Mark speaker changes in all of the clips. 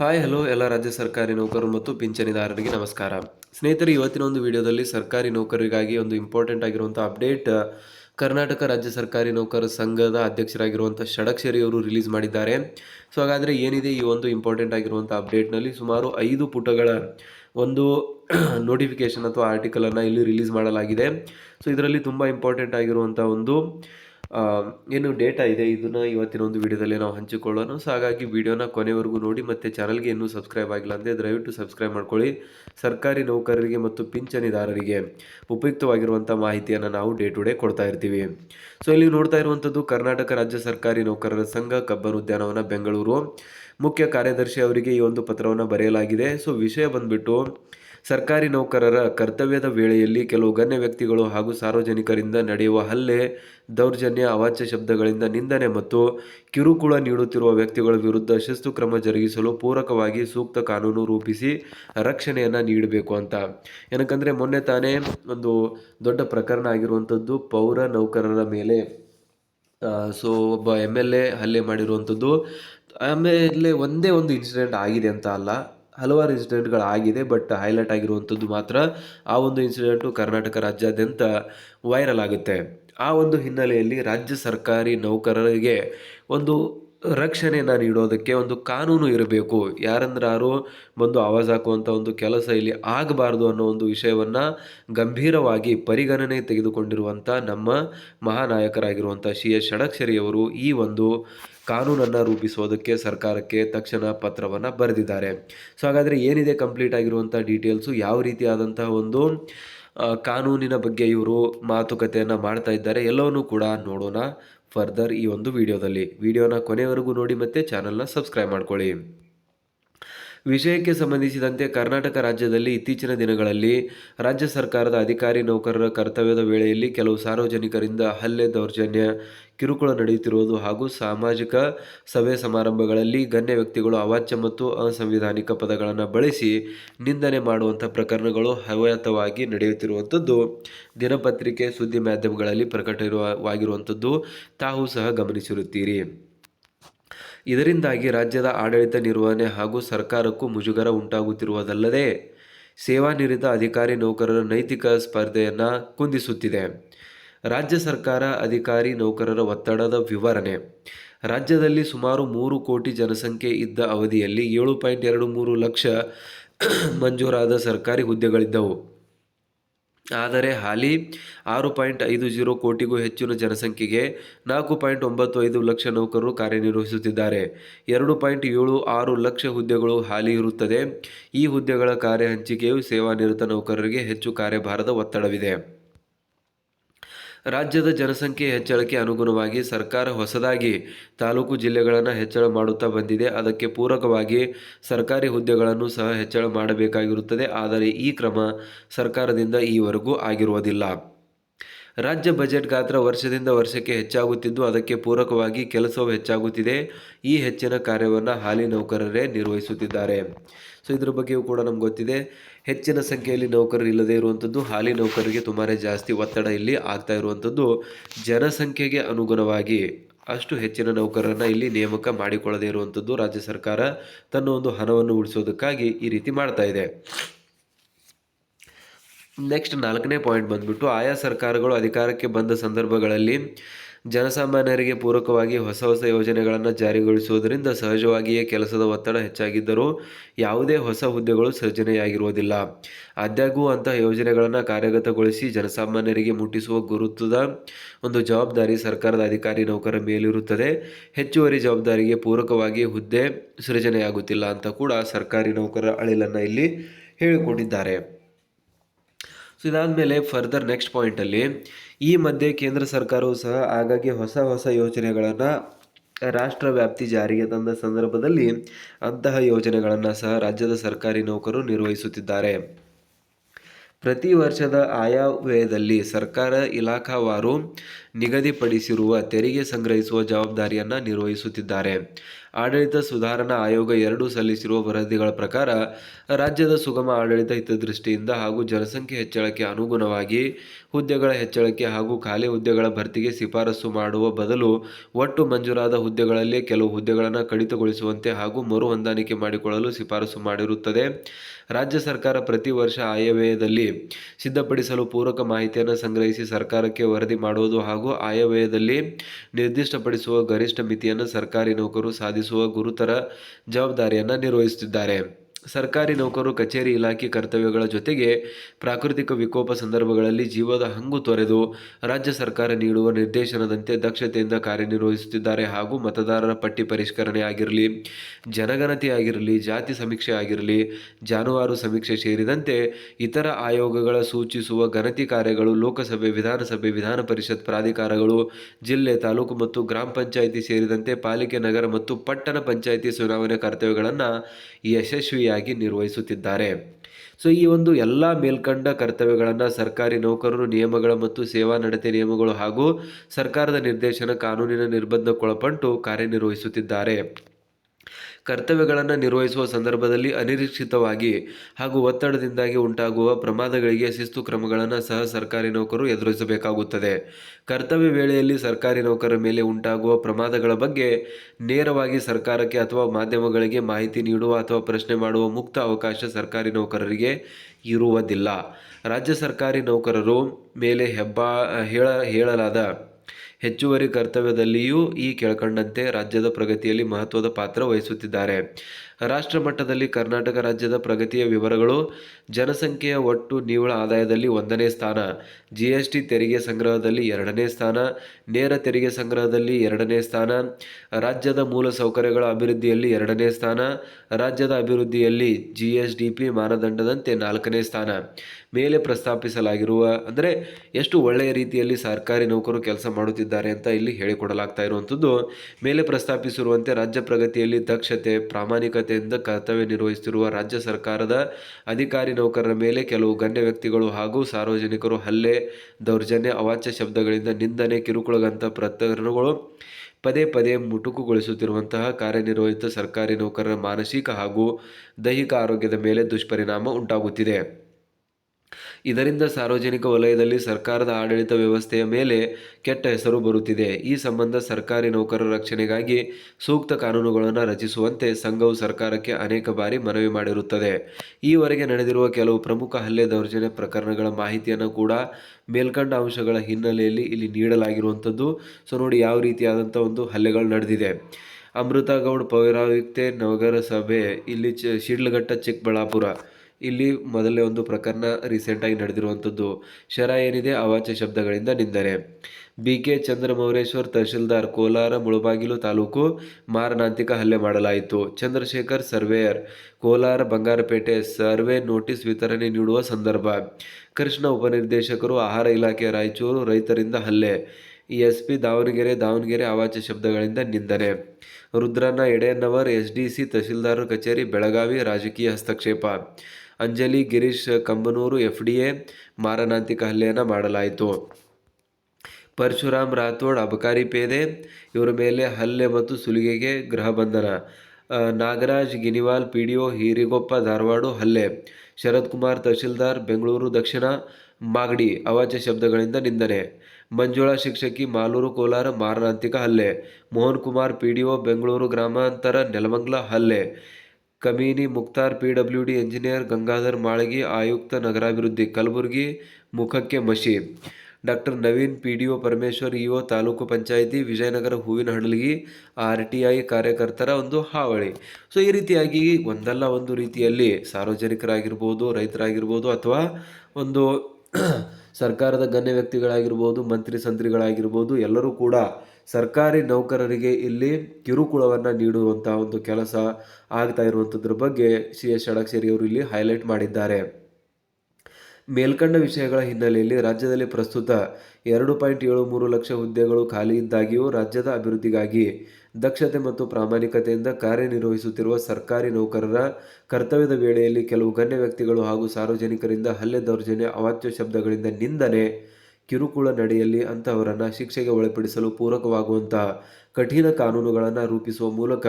Speaker 1: Hi hello ಎಲ್ಲ ರಾಜ್ಯ ಸರ್ಕಾರಿ ನೌಕರರು ಮತ್ತು ಪಿಂಚಣಿದಾರರಿಗೆ ನಮಸ್ಕಾರ. ಸ್ನೇಹಿತರೆ, ಇವತ್ತಿನ ಒಂದು ವಿಡಿಯೋದಲ್ಲಿ ಸರ್ಕಾರಿ ನೌಕರರಿಗಾಗಿ ಒಂದು ಇಂಪಾರ್ಟೆಂಟ್ ಆಗಿರುವಂಥ ಅಪ್ಡೇಟ್ ಕರ್ನಾಟಕ ರಾಜ್ಯ ಸರ್ಕಾರಿ ನೌಕರರ ಸಂಘದ ಅಧ್ಯಕ್ಷರಾಗಿರುವಂಥ ಷಡಕ್ಷರಿ ಅವರು ರಿಲೀಸ್ ಮಾಡಿದ್ದಾರೆ. ಸೊ ಹಾಗಾದರೆ ಏನಿದೆ ಈ ಒಂದು ಇಂಪಾರ್ಟೆಂಟ್ ಆಗಿರುವಂಥ ಅಪ್ಡೇಟ್ನಲ್ಲಿ ಸುಮಾರು ಐದು ಪುಟಗಳ ಒಂದು ನೋಟಿಫಿಕೇಶನ್ ಅಥವಾ ಆರ್ಟಿಕಲನ್ನು ಇಲ್ಲಿ ರಿಲೀಸ್ ಮಾಡಲಾಗಿದೆ. ಸೊ ಇದರಲ್ಲಿ ತುಂಬ ಇಂಪಾರ್ಟೆಂಟ್ ಆಗಿರುವಂಥ ಒಂದು ಏನು ಡೇಟಾ ಇದೆ, ಇದನ್ನು ಇವತ್ತಿನ ಒಂದು ವಿಡಿಯೋದಲ್ಲಿ ನಾವು ಹಂಚಿಕೊಳ್ಳೋಣ. ಸೊ ಹಾಗಾಗಿ ವಿಡಿಯೋನ ಕೊನೆವರೆಗೂ ನೋಡಿ ಮತ್ತು ಚಾನಲ್ಗೆ ಇನ್ನೂ ಸಬ್ಸ್ಕ್ರೈಬ್ ಆಗಿಲ್ಲ ಅಂದರೆ ದಯವಿಟ್ಟು ಸಬ್ಸ್ಕ್ರೈಬ್ ಮಾಡ್ಕೊಳ್ಳಿ. ಸರ್ಕಾರಿ ನೌಕರರಿಗೆ ಮತ್ತು ಪಿಂಚಣಿದಾರರಿಗೆ ಉಪಯುಕ್ತವಾಗಿರುವಂಥ ಮಾಹಿತಿಯನ್ನು ನಾವು ಡೇ ಟು ಡೇ ಕೊಡ್ತಾ ಇರ್ತೀವಿ. ಸೊ ಇಲ್ಲಿ ನೋಡ್ತಾ ಇರುವಂಥದ್ದು ಕರ್ನಾಟಕ ರಾಜ್ಯ ಸರ್ಕಾರಿ ನೌಕರರ ಸಂಘ ಕಬ್ಬನ್ ಉದ್ಯಾನವನ, ಬೆಂಗಳೂರು. ಮುಖ್ಯ ಕಾರ್ಯದರ್ಶಿ ಅವರಿಗೆ ಈ ಒಂದು ಪತ್ರವನ್ನು ಬರೆಯಲಾಗಿದೆ. ಸೊ ವಿಷಯ ಬಂದ್ಬಿಟ್ಟು ಸರ್ಕಾರಿ ನೌಕರರ ಕರ್ತವ್ಯದ ವೇಳೆಯಲ್ಲಿ ಕೆಲವು ಗಣ್ಯ ವ್ಯಕ್ತಿಗಳು ಹಾಗೂ ಸಾರ್ವಜನಿಕರಿಂದ ನಡೆಯುವ ಹಲ್ಲೆ, ದೌರ್ಜನ್ಯ, ಅವಾಚ್ಯ ಶಬ್ದಗಳಿಂದ ನಿಂದನೆ ಮತ್ತು ಕಿರುಕುಳ ನೀಡುತ್ತಿರುವ ವ್ಯಕ್ತಿಗಳ ವಿರುದ್ಧ ಶಿಸ್ತು ಕ್ರಮ ಜರುಗಿಸಲು ಪೂರಕವಾಗಿ ಸೂಕ್ತ ಕಾನೂನು ರೂಪಿಸಿ ರಕ್ಷಣೆಯನ್ನು ನೀಡಬೇಕು ಅಂತ. ಏನಕ್ಕಂದರೆ ಮೊನ್ನೆ ತಾನೇ ಒಂದು ದೊಡ್ಡ ಪ್ರಕರಣ ಆಗಿರುವಂಥದ್ದು. ಪೌರ ನೌಕರರ ಮೇಲೆ ಸೊ, ಒಬ್ಬ ಎಂ ಎಲ್ ಎ ಹಲ್ಲೆ ಮಾಡಿರುವಂಥದ್ದು. ಆಮೇಲೆ ಒಂದೇ ಒಂದು ಇನ್ಸಿಡೆಂಟ್ ಆಗಿದೆ ಅಂತ ಅಲ್ಲ. ಹಲವಾರು ಇನ್ಸಿಡೆಂಟ್ಗಳು ಆಗಿದೆ ಬಟ್ ಹೈಲೈಟ್ ಆಗಿರುವಂಥದ್ದು ಮಾತ್ರ ಆ ಒಂದು ಇನ್ಸಿಡೆಂಟು ಕರ್ನಾಟಕ ರಾಜ್ಯಾದ್ಯಂತ ವೈರಲ್ ಆಗುತ್ತೆ. ಆ ಒಂದು ಹಿನ್ನೆಲೆಯಲ್ಲಿ ರಾಜ್ಯ ಸರ್ಕಾರಿ ನೌಕರರಿಗೆ ಒಂದು ರಕ್ಷಣೆಯನ್ನು ನೀಡೋದಕ್ಕೆ ಒಂದು ಕಾನೂನು ಇರಬೇಕು. ಯಾರಂದ್ರಾರು ಬಂದು ಆವಾಜ್ ಹಾಕುವಂಥ ಒಂದು ಕೆಲಸ ಇಲ್ಲಿ ಆಗಬಾರ್ದು ಅನ್ನೋ ಒಂದು ವಿಷಯವನ್ನು ಗಂಭೀರವಾಗಿ ಪರಿಗಣನೆ ತೆಗೆದುಕೊಂಡಿರುವಂಥ ನಮ್ಮ ಮಹಾನಾಯಕರಾಗಿರುವಂಥ ಸಿ ಎಸ್ ಷಡಕ್ಷರಿಯವರು ಈ ಒಂದು ಕಾನೂನನ್ನು ರೂಪಿಸೋದಕ್ಕೆ ಸರ್ಕಾರಕ್ಕೆ ತಕ್ಷಣ ಪತ್ರವನ್ನು ಬರೆದಿದ್ದಾರೆ. ಸೊ ಹಾಗಾದರೆ ಏನಿದೆ ಕಂಪ್ಲೀಟ್ ಆಗಿರುವಂಥ ಡೀಟೇಲ್ಸು? ಯಾವ ರೀತಿಯಾದಂತಹ ಒಂದು ಕಾನೂನಿನ ಬಗ್ಗೆ ಇವರು ಮಾತುಕತೆಯನ್ನು ಮಾಡ್ತಾ ಇದ್ದಾರೆ ಎಲ್ಲವನ್ನೂ ಕೂಡ ನೋಡೋಣ. ಫರ್ದರ್ ಈ ಒಂದು ವಿಡಿಯೋದಲ್ಲಿ. ವಿಡಿಯೋನ ಕೊನೆವರೆಗೂ ನೋಡಿ ಮತ್ತೆ ಚಾನಲ್ನ ಸಬ್ಸ್ಕ್ರೈಬ್ ಮಾಡ್ಕೊಳ್ಳಿ. ವಿಷಯಕ್ಕೆ ಸಂಬಂಧಿಸಿದಂತೆ ಕರ್ನಾಟಕ ರಾಜ್ಯದಲ್ಲಿ ಇತ್ತೀಚಿನ ದಿನಗಳಲ್ಲಿ ರಾಜ್ಯ ಸರ್ಕಾರದ ಅಧಿಕಾರಿ ನೌಕರರ ಕರ್ತವ್ಯದ ವೇಳೆಯಲ್ಲಿ ಕೆಲವು ಸಾರ್ವಜನಿಕರಿಂದ ಹಲ್ಲೆ ದೌರ್ಜನ್ಯ ಕಿರುಕುಳ ನಡೆಯುತ್ತಿರುವುದು ಹಾಗೂ ಸಾಮಾಜಿಕ ಸಭೆ ಸಮಾರಂಭಗಳಲ್ಲಿ ಗಣ್ಯ ವ್ಯಕ್ತಿಗಳು ಅವಾಚ್ಯ ಮತ್ತು ಅಸಂವಿಧಾನಿಕ ಪದಗಳನ್ನು ಬಳಸಿ ನಿಂದನೆ ಮಾಡುವಂಥ ಪ್ರಕರಣಗಳು ಹವ್ಯಾತವಾಗಿ ನಡೆಯುತ್ತಿರುವಂಥದ್ದು. ದಿನಪತ್ರಿಕೆ ಸುದ್ದಿ ಮಾಧ್ಯಮಗಳಲ್ಲಿ ಪ್ರಕಟವಾಗಿರುವಂಥದ್ದು ತಾವು ಸಹ ಗಮನಿಸಿರುತ್ತೀರಿ. ಇದರಿಂದಾಗಿ ರಾಜ್ಯದ ಆಡಳಿತ ನಿರ್ವಹಣೆ ಹಾಗೂ ಸರ್ಕಾರಕ್ಕೂ ಮುಜುಗರ ಉಂಟಾಗುತ್ತಿರುವುದಲ್ಲದೆ ಸೇವಾನಿರತ ಅಧಿಕಾರಿ ನೌಕರರ ನೈತಿಕ ಸ್ಪರ್ಧೆಯನ್ನು ಕುಂದಿಸುತ್ತಿದೆ. ರಾಜ್ಯ ಸರ್ಕಾರ ಅಧಿಕಾರಿ ನೌಕರರ ಒತ್ತಡದ ವಿವರಣೆ. ರಾಜ್ಯದಲ್ಲಿ ಸುಮಾರು ಮೂರು ಕೋಟಿ ಜನಸಂಖ್ಯೆ ಇದ್ದ ಅವಧಿಯಲ್ಲಿ ಏಳು ಪಾಯಿಂಟ್ ಎರಡು ಮೂರು ಲಕ್ಷ ಮಂಜೂರಾದ ಸರ್ಕಾರಿ ಹುದ್ದೆಗಳಿದ್ದವು. ಆದರೆ ಹಾಲಿ ಆರು ಪಾಯಿಂಟ್ ಐದು ಜೀರೋ ಕೋಟಿಗೂ ಹೆಚ್ಚಿನ ಜನಸಂಖ್ಯೆಗೆ ನಾಲ್ಕು ಪಾಯಿಂಟ್ ಒಂಬತ್ತು ಐದು ಲಕ್ಷ ನೌಕರರು ಕಾರ್ಯನಿರ್ವಹಿಸುತ್ತಿದ್ದಾರೆ. ಎರಡು ಪಾಯಿಂಟ್ ಏಳು ಆರು ಲಕ್ಷ ಹುದ್ದೆಗಳು ಹಾಲಿ ಇರುತ್ತದೆ. ಈ ಹುದ್ದೆಗಳ ಕಾರ್ಯ ಹಂಚಿಕೆಯು ಸೇವಾನಿರತ ನೌಕರರಿಗೆ ಹೆಚ್ಚು ಕಾರ್ಯಭಾರದ ಒತ್ತಡವಿದೆ. ರಾಜ್ಯದ ಜನಸಂಖ್ಯೆ ಹೆಚ್ಚಳಕ್ಕೆ ಅನುಗುಣವಾಗಿ ಸರ್ಕಾರ ಹೊಸದಾಗಿ ತಾಲೂಕು ಜಿಲ್ಲೆಗಳನ್ನು ಹೆಚ್ಚಳ ಮಾಡುತ್ತಾ ಬಂದಿದೆ. ಅದಕ್ಕೆ ಪೂರಕವಾಗಿ ಸರ್ಕಾರಿ ಹುದ್ದೆಗಳನ್ನು ಸಹ ಹೆಚ್ಚಳ ಮಾಡಬೇಕಾಗಿರುತ್ತದೆ. ಆದರೆ ಈ ಕ್ರಮ ಸರ್ಕಾರದಿಂದ ಈವರೆಗೂ ಆಗಿರುವುದಿಲ್ಲ. ರಾಜ್ಯ ಬಜೆಟ್ ಗಾತ್ರ ವರ್ಷದಿಂದ ವರ್ಷಕ್ಕೆ ಹೆಚ್ಚಾಗುತ್ತಿದ್ದು, ಅದಕ್ಕೆ ಪೂರಕವಾಗಿ ಕೆಲಸವು ಹೆಚ್ಚಾಗುತ್ತಿದೆ. ಈ ಹೆಚ್ಚಿನ ಕಾರ್ಯವನ್ನು ಹಾಲಿ ನೌಕರರೇ ನಿರ್ವಹಿಸುತ್ತಿದ್ದಾರೆ. ಸೊ, ಇದ್ರ ಬಗ್ಗೆಯೂ ಕೂಡ ನಮ್ಗೆ ಗೊತ್ತಿದೆ. ಹೆಚ್ಚಿನ ಸಂಖ್ಯೆಯಲ್ಲಿ ನೌಕರರು ಇಲ್ಲದೆ ಇರುವಂಥದ್ದು, ಹಾಲಿ ನೌಕರರಿಗೆ ತುಂಬಾ ಜಾಸ್ತಿ ಒತ್ತಡ ಇಲ್ಲಿ ಆಗ್ತಾ ಇರುವಂಥದ್ದು. ಜನಸಂಖ್ಯೆಗೆ ಅನುಗುಣವಾಗಿ ಅಷ್ಟು ಹೆಚ್ಚಿನ ನೌಕರರನ್ನು ಇಲ್ಲಿ ನೇಮಕ ಮಾಡಿಕೊಳ್ಳದೇ ಇರುವಂಥದ್ದು ರಾಜ್ಯ ಸರ್ಕಾರ ತನ್ನ ಒಂದು ಹಣವನ್ನು ಉಳಿಸೋದಕ್ಕಾಗಿ ಈ ರೀತಿ ಮಾಡ್ತಾ ಇದೆ. ನೆಕ್ಸ್ಟ್ ನಾಲ್ಕನೇ ಪಾಯಿಂಟ್ ಬಂದ್ಬಿಟ್ಟು ಆಯಾ ಸರ್ಕಾರಗಳು ಅಧಿಕಾರಕ್ಕೆ ಬಂದ ಸಂದರ್ಭಗಳಲ್ಲಿ ಜನಸಾಮಾನ್ಯರಿಗೆ ಪೂರಕವಾಗಿ ಹೊಸ ಹೊಸ ಯೋಜನೆಗಳನ್ನು ಜಾರಿಗೊಳಿಸುವುದರಿಂದ ಸಹಜವಾಗಿಯೇ ಕೆಲಸದ ಒತ್ತಡ ಹೆಚ್ಚಾಗಿದ್ದರೂ ಯಾವುದೇ ಹೊಸ ಹುದ್ದೆಗಳು ಸೃಜನೆಯಾಗಿರುವುದಿಲ್ಲ. ಆದಾಗ್ಯೂ ಅಂತಹ ಯೋಜನೆಗಳನ್ನು ಕಾರ್ಯಗತಗೊಳಿಸಿ ಜನಸಾಮಾನ್ಯರಿಗೆ ಮುಟ್ಟಿಸುವ ಗುರುತ್ವದ ಒಂದು ಜವಾಬ್ದಾರಿ ಸರ್ಕಾರದ ಅಧಿಕಾರಿ ನೌಕರರ ಮೇಲಿರುತ್ತದೆ. ಹೆಚ್ಚುವರಿ ಜವಾಬ್ದಾರಿಗೆ ಪೂರಕವಾಗಿ ಹುದ್ದೆ ಸೃಜನೆಯಾಗುತ್ತಿಲ್ಲ ಅಂತ ಕೂಡ ಸರ್ಕಾರಿ ನೌಕರರ ಅಳಿಲನ್ನು ಇಲ್ಲಿ ಹೇಳಿಕೊಂಡಿದ್ದಾರೆ. ಸೊ ಇದಾದಮೇಲೆ ಫರ್ದರ್ ನೆಕ್ಸ್ಟ್ ಪಾಯಿಂಟಲ್ಲಿ ಈ ಮಧ್ಯೆ ಕೇಂದ್ರ ಸರ್ಕಾರವು ಸಹ ಆಗಾಗ್ಗೆ ಹೊಸ ಹೊಸ ಯೋಜನೆಗಳನ್ನು ರಾಷ್ಟ್ರ ವ್ಯಾಪ್ತಿ ಜಾರಿಗೆ ತಂದ ಸಂದರ್ಭದಲ್ಲಿ ಅಂತಹ ಯೋಜನೆಗಳನ್ನು ಸಹ ರಾಜ್ಯದ ಸರ್ಕಾರಿ ನೌಕರರು ನಿರ್ವಹಿಸುತ್ತಿದ್ದಾರೆ. ಪ್ರತಿ ವರ್ಷದ ಆಯವ್ಯಯದಲ್ಲಿ ಸರ್ಕಾರ ಇಲಾಖಾವಾರು ನಿಗದಿಪಡಿಸಿರುವ ತೆರಿಗೆ ಸಂಗ್ರಹಿಸುವ ಜವಾಬ್ದಾರಿಯನ್ನು ನಿರ್ವಹಿಸುತ್ತಿದ್ದಾರೆ. ಆಡಳಿತ ಸುಧಾರಣಾ ಆಯೋಗ ಎರಡು ಸಲ್ಲಿಸಿರುವ ವರದಿಗಳ ಪ್ರಕಾರ ರಾಜ್ಯದ ಸುಗಮ ಆಡಳಿತ ಹಿತದೃಷ್ಟಿಯಿಂದ ಹಾಗೂ ಜನಸಂಖ್ಯೆ ಹೆಚ್ಚಳಕ್ಕೆ ಅನುಗುಣವಾಗಿ ಹುದ್ದೆಗಳ ಹೆಚ್ಚಳಕ್ಕೆ ಹಾಗೂ ಖಾಲಿ ಹುದ್ದೆಗಳ ಭರ್ತಿಗೆ ಶಿಫಾರಸು ಮಾಡುವ ಬದಲು ಒಟ್ಟು ಮಂಜೂರಾದ ಹುದ್ದೆಗಳಲ್ಲಿ ಕೆಲವು ಹುದ್ದೆಗಳನ್ನು ಕಡಿತಗೊಳಿಸುವಂತೆ ಹಾಗೂ ಮರು ಹೊಂದಾಣಿಕೆ ಮಾಡಿಕೊಳ್ಳಲು ಶಿಫಾರಸು ಮಾಡಿರುತ್ತದೆ. ರಾಜ್ಯ ಸರ್ಕಾರ ಪ್ರತಿ ವರ್ಷ ಆಯವ್ಯಯದಲ್ಲಿ ಸಿದ್ಧಪಡಿಸಲು ಪೂರಕ ಮಾಹಿತಿಯನ್ನು ಸಂಗ್ರಹಿಸಿ ಸರ್ಕಾರಕ್ಕೆ ವರದಿ ಮಾಡುವುದು ಹಾಗೂ ಆಯವ್ಯಯದಲ್ಲಿ ನಿರ್ದಿಷ್ಟಪಡಿಸುವ ಗರಿಷ್ಠ ಮಿತಿಯನ್ನು ಸರ್ಕಾರಿ ನೌಕರರು ಸಾಧಿಸುವ ಗುರುತರ ಜವಾಬ್ದಾರಿಯನ್ನು ನಿರ್ವಹಿಸುತ್ತಿದ್ದಾರೆ. ಸರ್ಕಾರಿ ನೌಕರರು ಕಚೇರಿ ಇಲಾಖೆ ಕರ್ತವ್ಯಗಳ ಜೊತೆಗೆ ಪ್ರಾಕೃತಿಕ ವಿಕೋಪ ಸಂದರ್ಭಗಳಲ್ಲಿ ಜೀವದ ಹಂಗು ತೊರೆದು ರಾಜ್ಯ ಸರ್ಕಾರ ನೀಡುವ ನಿರ್ದೇಶನದಂತೆ ದಕ್ಷತೆಯಿಂದ ಕಾರ್ಯನಿರ್ವಹಿಸುತ್ತಿದ್ದಾರೆ ಹಾಗೂ ಮತದಾರರ ಪಟ್ಟಿ ಪರಿಷ್ಕರಣೆ ಆಗಿರಲಿ, ಜನಗಣತಿ ಆಗಿರಲಿ, ಜಾತಿ ಸಮೀಕ್ಷೆ ಆಗಿರಲಿ, ಜಾನುವಾರು ಸಮೀಕ್ಷೆ ಸೇರಿದಂತೆ ಇತರ ಆಯೋಗಗಳ ಸೂಚಿಸುವ ಗಣತಿ ಕಾರ್ಯಗಳು, ಲೋಕಸಭೆ, ವಿಧಾನಸಭೆ, ವಿಧಾನ ಪರಿಷತ್ ಪ್ರಾಧಿಕಾರಗಳು, ಜಿಲ್ಲೆ, ತಾಲೂಕು ಮತ್ತು ಗ್ರಾಮ ಪಂಚಾಯಿತಿ ಸೇರಿದಂತೆ ಪಾಲಿಕೆ ನಗರ ಮತ್ತು ಪಟ್ಟಣ ಪಂಚಾಯಿತಿ ಚುನಾವಣೆ ಕರ್ತವ್ಯಗಳನ್ನು ಯಶಸ್ವಿಯಾಗಿ ನಿರ್ವಹಿಸುತ್ತಿದ್ದಾರೆ. ಸೊ, ಈ ಒಂದು ಎಲ್ಲ ಮೇಲ್ಕಂಡ ಕರ್ತವ್ಯಗಳನ್ನು ಸರ್ಕಾರಿ ನೌಕರರು ನಿಯಮಗಳ ಮತ್ತು ಸೇವಾ ನಡತೆ ನಿಯಮಗಳು ಹಾಗೂ ಸರ್ಕಾರದ ನಿರ್ದೇಶನ ಕಾನೂನಿನ ನಿರ್ಬಂಧಕ್ಕೊಳಪಟ್ಟು ಕಾರ್ಯನಿರ್ವಹಿಸುತ್ತಿದ್ದಾರೆ. ಕರ್ತವ್ಯಗಳನ್ನು ನಿರ್ವಹಿಸುವ ಸಂದರ್ಭದಲ್ಲಿ ಅನಿರೀಕ್ಷಿತವಾಗಿ ಹಾಗೂ ಒತ್ತಡದಿಂದಾಗಿ ಉಂಟಾಗುವ ಪ್ರಮಾದಗಳಿಗೆ ಶಿಸ್ತು ಕ್ರಮಗಳನ್ನು ಸಹ ಸರ್ಕಾರಿ ನೌಕರರು ಎದುರಿಸಬೇಕಾಗುತ್ತದೆ. ಕರ್ತವ್ಯ ವೇಳೆಯಲ್ಲಿ ಸರ್ಕಾರಿ ನೌಕರರ ಮೇಲೆ ಉಂಟಾಗುವ ಪ್ರಮಾದಗಳ ಬಗ್ಗೆ ನೇರವಾಗಿ ಸರ್ಕಾರಕ್ಕೆ ಅಥವಾ ಮಾಧ್ಯಮಗಳಿಗೆ ಮಾಹಿತಿ ನೀಡುವ ಅಥವಾ ಪ್ರಶ್ನೆ ಮಾಡುವ ಮುಕ್ತ ಅವಕಾಶ ಸರ್ಕಾರಿ ನೌಕರರಿಗೆ ಇರುವುದಿಲ್ಲ. ರಾಜ್ಯ ಸರ್ಕಾರಿ ನೌಕರರು ಮೇಲೆ ಹೆಬ್ಬಾ ಹೇಳ ಹೇಳಲಾದ ಹೆಚ್ಚುವರಿ ಕರ್ತವ್ಯದಲ್ಲಿಯೂ ಈ ಕೆಳಕಂಡಂತೆ ರಾಜ್ಯದ ಪ್ರಗತಿಯಲ್ಲಿ ಮಹತ್ವದ ಪಾತ್ರ ವಹಿಸುತ್ತಿದ್ದಾರೆ. ರಾಷ್ಟ್ರ ಮಟ್ಟದಲ್ಲಿ ಕರ್ನಾಟಕ ರಾಜ್ಯದ ಪ್ರಗತಿಯ ವಿವರಗಳು, ಜನಸಂಖ್ಯೆಯ ಒಟ್ಟು ನಿವ್ವಳ ಆದಾಯದಲ್ಲಿ ಒಂದನೇ ಸ್ಥಾನ ಜಿ ಎಸ್ ಟಿ ತೆರಿಗೆ ಸಂಗ್ರಹದಲ್ಲಿ ಎರಡನೇ ಸ್ಥಾನ, ನೇರ ತೆರಿಗೆ ಸಂಗ್ರಹದಲ್ಲಿ ಎರಡನೇ ಸ್ಥಾನ, ರಾಜ್ಯದ ಮೂಲ ಸೌಕರ್ಯಗಳ ಅಭಿವೃದ್ಧಿಯಲ್ಲಿ ಎರಡನೇ ಸ್ಥಾನ, ರಾಜ್ಯದ ಅಭಿವೃದ್ಧಿಯಲ್ಲಿ ಜಿ ಎಸ್ ಡಿ ಪಿ ಮಾನದಂಡದಂತೆ ನಾಲ್ಕನೇ ಸ್ಥಾನ. ಮೇಲೆ ಪ್ರಸ್ತಾಪಿಸಲಾಗಿರುವ, ಅಂದರೆ ಎಷ್ಟು ಒಳ್ಳೆಯ ರೀತಿಯಲ್ಲಿ ಸರ್ಕಾರಿ ನೌಕರರು ಕೆಲಸ ಮಾಡುತ್ತಿದ್ದಾರೆ ಅಂತ ಇಲ್ಲಿ ಹೇಳಿಕೊಡಲಾಗ್ತಾ ಇರುವಂಥದ್ದು. ಮೇಲೆ ಪ್ರಸ್ತಾಪಿಸಿರುವಂತೆ ರಾಜ್ಯ ಪ್ರಗತಿಯಲ್ಲಿ ದಕ್ಷತೆ ಪ್ರಾಮಾಣಿಕತೆಯಿಂದ ಕರ್ತವ್ಯ ನಿರ್ವಹಿಸುತ್ತಿರುವ ರಾಜ್ಯ ಸರ್ಕಾರದ ಅಧಿಕಾರಿ ನೌಕರರ ಮೇಲೆ ಕೆಲವು ಗಣ್ಯ ವ್ಯಕ್ತಿಗಳು ಹಾಗೂ ಸಾರ್ವಜನಿಕರು ಹಲ್ಲೆ, ದೌರ್ಜನ್ಯ, ಅವಾಚ್ಯ ಶಬ್ದಗಳಿಂದ ನಿಂದನೆ ಕಿರುಕುಳಗಂತ ಪ್ರಕರಣಗಳು ಪದೇ ಪದೇ ಮುಟುಕುಗೊಳಿಸುತ್ತಿರುವಂತಹ ಕಾರ್ಯನಿರ್ವಹಿತ ಸರ್ಕಾರಿ ನೌಕರರ ಮಾನಸಿಕ ಹಾಗೂ ದೈಹಿಕ ಆರೋಗ್ಯದ ಮೇಲೆ ದುಷ್ಪರಿಣಾಮ ಉಂಟಾಗುತ್ತಿದೆ. ಇದರಿಂದ ಸಾರ್ವಜನಿಕ ವಲಯದಲ್ಲಿ ಸರ್ಕಾರದ ಆಡಳಿತ ವ್ಯವಸ್ಥೆಯ ಮೇಲೆ ಕೆಟ್ಟ ಹೆಸರು ಬರುತ್ತಿದೆ. ಈ ಸಂಬಂಧ ಸರ್ಕಾರಿ ನೌಕರರ ರಕ್ಷಣೆಗಾಗಿ ಸೂಕ್ತ ಕಾನೂನುಗಳನ್ನು ರಚಿಸುವಂತೆ ಸಂಘವು ಸರ್ಕಾರಕ್ಕೆ ಅನೇಕ ಬಾರಿ ಮನವಿ ಮಾಡಿರುತ್ತದೆ. ಈವರೆಗೆ ನಡೆದಿರುವ ಕೆಲವು ಪ್ರಮುಖ ಹಲ್ಲೆ ದೌರ್ಜನ್ಯ ಪ್ರಕರಣಗಳ ಮಾಹಿತಿಯನ್ನು ಕೂಡ ಮೇಲ್ಕಂಡ ಅಂಶಗಳ ಹಿನ್ನೆಲೆಯಲ್ಲಿ ಇಲ್ಲಿ ನೀಡಲಾಗಿರುವಂಥದ್ದು. ಸೊ, ನೋಡಿ ಯಾವ ರೀತಿಯಾದಂಥ ಒಂದು ಹಲ್ಲೆಗಳು ನಡೆದಿದೆ. ಅಮೃತಗೌಡ ಪೌರಾಯುಕ್ತೆ ನಗರಸಭೆ, ಇಲ್ಲಿ ಚ, ಶಿಡ್ಲಘಟ್ಟ, ಚಿಕ್ಕಬಳ್ಳಾಪುರ. ಇಲ್ಲಿ ಮೊದಲೇ ಒಂದು ಪ್ರಕರಣ ರೀಸೆಂಟಾಗಿ ನಡೆದಿರುವಂಥದ್ದು. ಶರ ಏನಿದೆ? ಅವಾಚ್ಯ ಶಬ್ದಗಳಿಂದ ನಿಂದನೆ ಬಿ ಕೆ ಚಂದ್ರಮೌರೇಶ್ವರ್ ತಹಶೀಲ್ದಾರ್ ಕೋಲಾರ ಮುಳುಬಾಗಿಲು ತಾಲೂಕು ಮಾರಣಾಂತಿಕ ಹಲ್ಲೆ ಮಾಡಲಾಯಿತು. Chandrashekar surveyor, Kolar Bangarapet survey notice ವಿತರಣೆ ನೀಡುವ ಸಂದರ್ಭ. ಕೃಷ್ಣ ಉಪನಿರ್ದೇಶಕರು ಆಹಾರ ಇಲಾಖೆ ರಾಯಚೂರು ರೈತರಿಂದ ಹಲ್ಲೆ. ಎಸ್ ಪಿ ದಾವಣಗೆರೆ ದಾವಣಗೆರೆ ಅವಾಚ್ಯ ಶಬ್ದಗಳಿಂದ ನಿಂದನೆ Rudranna Edeyannavar S D C tahsildar ಕಚೇರಿ, ಬೆಳಗಾವಿ ರಾಜಕೀಯ ಹಸ್ತಕ್ಷೇಪ. Anjali, Girish, Kambanuru, F D A ಮಾರಣಾಂತಿಕ ಹಲ್ಲೆಯನ್ನು ಮಾಡಲಾಯಿತು. ಪರಶುರಾಮ್ ರಾಥೋಡ್, ಅಬಕಾರಿ ಪೇದೆ, ಇವರ ಮೇಲೆ ಹಲ್ಲೆ ಮತ್ತು ಸುಲಿಗೆಗೆ ಗೃಹ ಬಂಧನ. Nagaraj, Ginival, P D O, Hirigoppa, Dharwad, ಹಲ್ಲೆ. ಶರತ್ ಕುಮಾರ್, ತಹಶೀಲ್ದಾರ್, ಬೆಂಗಳೂರು ದಕ್ಷಿಣ, ಮಾಗಡಿ, ಅವಾಚ್ಯ ಶಬ್ದಗಳಿಂದ ನಿಂದನೆ. ಮಂಜುಳಾ, ಶಿಕ್ಷಕಿ, ಮಾಲೂರು, ಕೋಲಾರ, ಮಾರಣಾಂತಿಕ ಹಲ್ಲೆ. Mohan Kumar, P D O, Bengaluru ಗ್ರಾಮಾಂತರ, ನೆಲಮಂಗ್ಲ, ಹಲ್ಲೆ. Kamini Mukhtar P W D engineer Gangadhar Malagi, ಆಯುಕ್ತ ನಗರಾಭಿವೃದ್ಧಿ ಕಲಬುರಗಿ ಮುಖಕ್ಕೆ ಮಶಿ doctor Naveen, P D O Parameshwar EO taluk panchayat, Vijayanagara Hoovina ಹಡಲಗಿ, R T I ಕಾರ್ಯಕರ್ತರ ಒಂದು ಹಾವಳಿ. ಸೊ, ಈ ರೀತಿಯಾಗಿ ಒಂದಲ್ಲ ಒಂದು ರೀತಿಯಲ್ಲಿ ಸಾರ್ವಜನಿಕರಾಗಿರ್ಬೋದು, ರೈತರಾಗಿರ್ಬೋದು ಅಥವಾ ಒಂದು ಸರ್ಕಾರದ ಗಣ್ಯ ವ್ಯಕ್ತಿಗಳಾಗಿರ್ಬೋದು, ಮಂತ್ರಿ, ಸಂತ್ರಿಗಳಾಗಿರ್ಬೋದು, ಎಲ್ಲರೂ ಕೂಡ ಸರ್ಕಾರಿ ನೌಕರರಿಗೆ ಇಲ್ಲಿ ಕಿರುಕುಳವನ್ನು ನೀಡುವಂತಹ ಒಂದು ಕೆಲಸ ಆಗ್ತಾ ಇರುವಂಥದ್ರ ಬಗ್ಗೆ ಸಿ ಎಸ್ ಷಡಕ್ಷರಿ ಅವರು ಇಲ್ಲಿ ಹೈಲೈಟ್ ಮಾಡಿದ್ದಾರೆ. ಮೇಲ್ಕಂಡ ವಿಷಯಗಳ ಹಿನ್ನೆಲೆಯಲ್ಲಿ ರಾಜ್ಯದಲ್ಲಿ ಪ್ರಸ್ತುತ ಎರಡು ಪಾಯಿಂಟ್ ಏಳು ಮೂರು ಲಕ್ಷ ಹುದ್ದೆಗಳು ಖಾಲಿ ಇದ್ದಾಗಿಯೂ ರಾಜ್ಯದ ಅಭಿವೃದ್ಧಿಗಾಗಿ ದಕ್ಷತೆ ಮತ್ತು ಪ್ರಾಮಾಣಿಕತೆಯಿಂದ ಕಾರ್ಯನಿರ್ವಹಿಸುತ್ತಿರುವ ಸರ್ಕಾರಿ ನೌಕರರ ಕರ್ತವ್ಯದ ವೇಳೆಯಲ್ಲಿ ಕೆಲವು ಗಣ್ಯ ವ್ಯಕ್ತಿಗಳು ಹಾಗೂ ಸಾರ್ವಜನಿಕರಿಂದ ಹಲ್ಲೆ ದೌರ್ಜನ್ಯ ಅವಾಚ್ಯ ಶಬ್ದಗಳಿಂದ ನಿಂದನೆ ಕಿರುಕುಳ ನಡೆಯಲ್ಲಿ ಅಂತಹವರನ್ನು ಶಿಕ್ಷೆಗೆ ಒಳಪಡಿಸಲು ಪೂರಕವಾಗುವಂತಹ ಕಠಿಣ ಕಾನೂನುಗಳನ್ನು ರೂಪಿಸುವ ಮೂಲಕ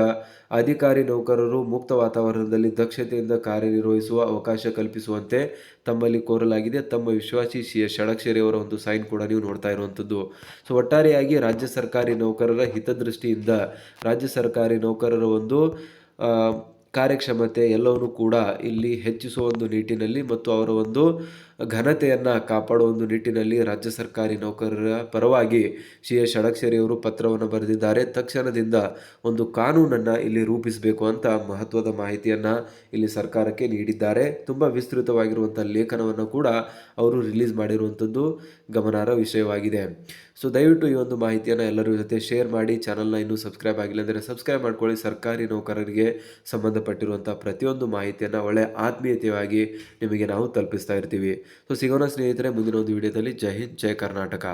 Speaker 1: ಅಧಿಕಾರಿ ನೌಕರರು ಮುಕ್ತ ವಾತಾವರಣದಲ್ಲಿ ದಕ್ಷತೆಯಿಂದ ಕಾರ್ಯನಿರ್ವಹಿಸುವ ಅವಕಾಶ ಕಲ್ಪಿಸುವಂತೆ ತಮ್ಮಲ್ಲಿ ಕೋರಲಾಗಿದೆ. ತಮ್ಮ ವಿಶ್ವಾಸಿ ಸಿ ಎಸ್ ಷಡಕ್ಷರಿಯವರ ಒಂದು ಸೈನ್ ಕೂಡ ನೀವು ನೋಡ್ತಾ ಇರುವಂಥದ್ದು ಸೊ, ಒಟ್ಟಾರೆಯಾಗಿ ರಾಜ್ಯ ಸರ್ಕಾರಿ ನೌಕರರ ಹಿತದೃಷ್ಟಿಯಿಂದ ರಾಜ್ಯ ಸರ್ಕಾರಿ ನೌಕರರ ಒಂದು ಕಾರ್ಯಕ್ಷಮತೆ ಎಲ್ಲವನ್ನೂ ಕೂಡ ಇಲ್ಲಿ ಹೆಚ್ಚಿಸುವ ಒಂದು ನಿಟ್ಟಿನಲ್ಲಿ ಮತ್ತು ಅವರ ಒಂದು ಘನತೆಯನ್ನು ಕಾಪಾಡುವ ಒಂದು ನಿಟ್ಟಿನಲ್ಲಿ ರಾಜ್ಯ ಸರ್ಕಾರಿ ನೌಕರರ ಪರವಾಗಿ ಶ್ರೀ ಎಸ್ ಷಡಕ್ಷರಿಯವರು ಪತ್ರವನ್ನು ಬರೆದಿದ್ದಾರೆ. ತಕ್ಷಣದಿಂದ ಒಂದು ಕಾನೂನನ್ನು ಇಲ್ಲಿ ರೂಪಿಸಬೇಕು ಅಂತ ಮಹತ್ವದ ಮಾಹಿತಿಯನ್ನು ಇಲ್ಲಿ ಸರ್ಕಾರಕ್ಕೆ ನೀಡಿದ್ದಾರೆ. ತುಂಬ ವಿಸ್ತೃತವಾಗಿರುವಂಥ ಲೇಖನವನ್ನು ಕೂಡ ಅವರು ರಿಲೀಸ್ ಮಾಡಿರುವಂಥದ್ದು ಗಮನಾರ್ಹ ವಿಷಯವಾಗಿದೆ. ಸೊ ದಯವಿಟ್ಟು ಈ ಒಂದು ಮಾಹಿತಿಯನ್ನು ಎಲ್ಲರ ಜೊತೆ ಶೇರ್ ಮಾಡಿ. ಚಾನಲ್ನ ಇನ್ನೂ ಸಬ್ಸ್ಕ್ರೈಬ್ ಆಗಿಲ್ಲ ಅಂದರೆ ಸಬ್ಸ್ಕ್ರೈಬ್ ಮಾಡ್ಕೊಳ್ಳಿ. ಸರ್ಕಾರಿ ನೌಕರರಿಗೆ ಸಂಬಂಧಪಟ್ಟಿರುವಂಥ ಪ್ರತಿಯೊಂದು ಮಾಹಿತಿಯನ್ನು ಒಳ್ಳೆ ಆತ್ಮೀಯತೆಯಾಗಿ ನಿಮಗೆ ನಾವು ತಲುಪಿಸ್ತಾ ಇರ್ತೀವಿ. ಸೊ ಸಿಗೋಣ ಸ್ನೇಹಿತರೆ ಮುಂದಿನ ಒಂದು ವಿಡಿಯೋದಲ್ಲಿ ಜೈ ಹಿಂದ್ ಜೈ ಕರ್ನಾಟಕ.